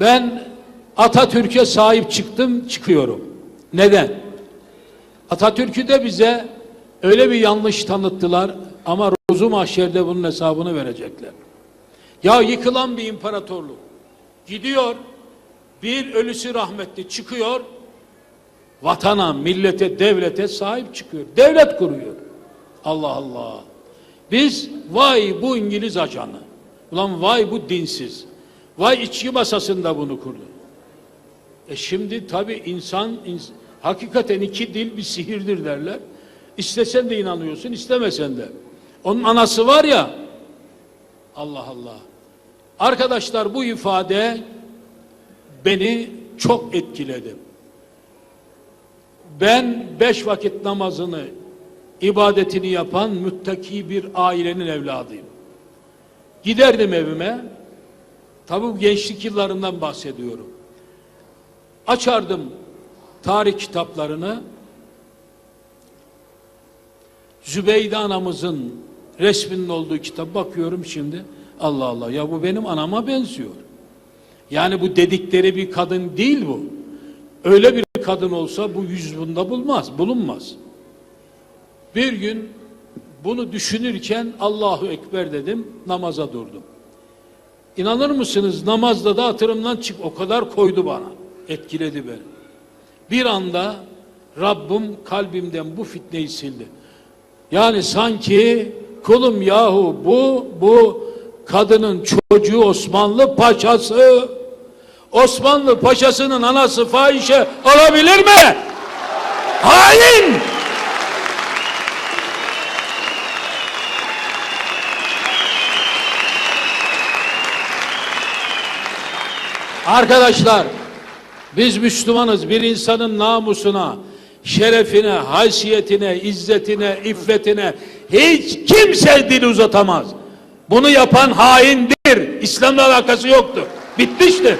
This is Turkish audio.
Ben Atatürk'e sahip çıktım, çıkıyorum. Neden? Atatürk'ü de bize öyle bir yanlış tanıttılar ama ruzu mahşerde bunun hesabını verecekler. Ya yıkılan bir imparatorluk gidiyor, bir ölüsü rahmetli çıkıyor, vatana, millete, devlete sahip çıkıyor. Devlet kuruyor. Allah Allah. Biz vay bu İngiliz ajanı. Ulan vay bu dinsiz. Vay içki masasında bunu kurdu. E şimdi tabi insan, ins- hakikaten iki dil bir sihirdir derler. İstesen de inanıyorsun, istemesen de. Onun anası var ya, Allah Allah. Arkadaşlar bu ifade beni çok etkiledi. Ben beş vakit namazını, ibadetini yapan müttaki bir ailenin evladıyım. Giderdim evime, tabi gençlik yıllarından bahsediyorum. Açardım tarih kitaplarını, Zübeyde anamızın resminin olduğu kitap bakıyorum şimdi. Allah Allah ya bu benim anama benziyor. Yani bu dedikleri bir kadın değil bu. Öyle bir kadın olsa bu yüz bunda bulmaz, bulunmaz. Bir gün bunu düşünürken Allahu Ekber dedim, namaza durdum. İnanır mısınız namazda da hatırımdan çık o kadar koydu bana. Etkiledi beni. Bir anda Rabbim kalbimden bu fitneyi sildi. Yani sanki kulum yahu bu bu kadının çocuğu Osmanlı paşası. Osmanlı paşasının anası fahişe olabilir mi? Hain! Arkadaşlar biz Müslümanız bir insanın namusuna, şerefine, haysiyetine, izzetine, iffetine hiç kimse dil uzatamaz. Bunu yapan haindir. İslam'la alakası yoktur. Bitmiştir.